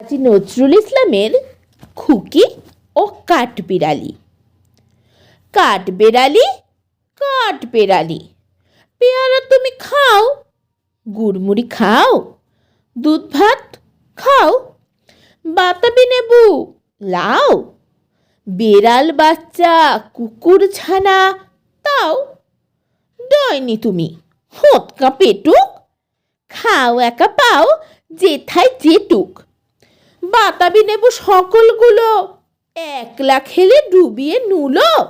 কাজী নজরুল ইসলামের খুকি ও কাঠ বিড়ালি। কাঠ কাঠবিড়ালি কাঠবেড়ালি কাঠবেড়ালি পেয়ারা তুমি খাও, গুড়মুড়ি খাও, দুধ ভাত খাও, বাতাবি নেবু লাও, বেড়াল বাচ্চা, কুকুর ছানা তাও ডয়নি তুমি। হোঁতকা পেটুক খাও একা পাও, যেথায় যেটুক বাতাবি নেবু সকলগুলো। একলা খেলে ডুবিয়ে নুলো।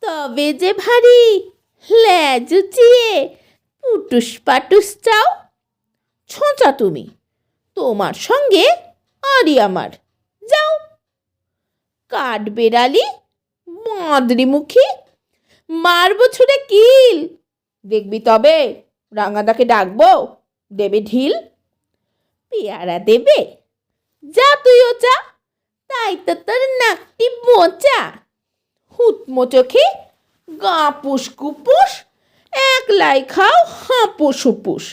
তবে যে ভারী ল্যাজ উচিয়ে পুটুস পাটুস চাও, ছোঁচা তুমি। তোমার সঙ্গে আরই আমার। যাও। কাঠ বেড়ালি, মাদরি মুখী, মারবো ছুড়ে কিল। দেখবি তবে রাঙাদাকে ডাকবো, দেবে ঢিল। পেয়ারা দেবে যা তুইও চা তাই তো তোর নাকটি বোচা হুতমো চোখে গাপুস কুপুস একলাই খাও হাঁপুস হুপুস।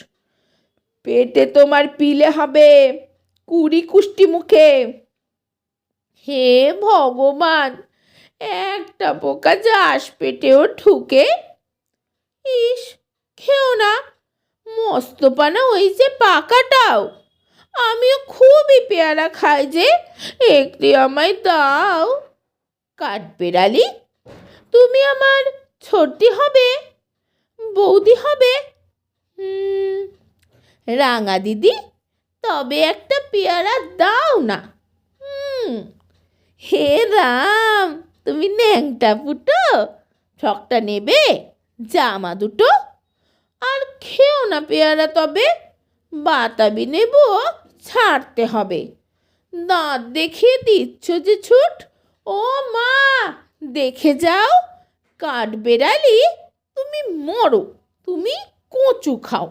পেটে তোমার পিলে হবে কুড়ি কুষ্টি মুখে। হে ভগবান, একটা পোকা যাস পেটেও ঠুকে ইস, খেও না মস্ত পানা ওই যে পাকাটাও। আমিও খুবই পেয়ারা খাই যে। একটি আমায় দাও। কাঠবেড়ালি, তুমি আমার ছোট্টি হবে, বৌদি হবে। রাঙা দিদি, তবে একটা পেয়ারা দাও না। হে রাম, তুমি ন্যাংটা ফুটো ঠকটা নেবে, জামা দুটো। আর খেও না পেয়ারা তবে। বাতাবি নেব, ছাড়তে হবে। দাঁত দেখিয়ে দিচ্ছ যে ছুট। ও মা, দেখে যাও কাঠ বেড়ালি তুমি মরো, তুমি কচু খাও।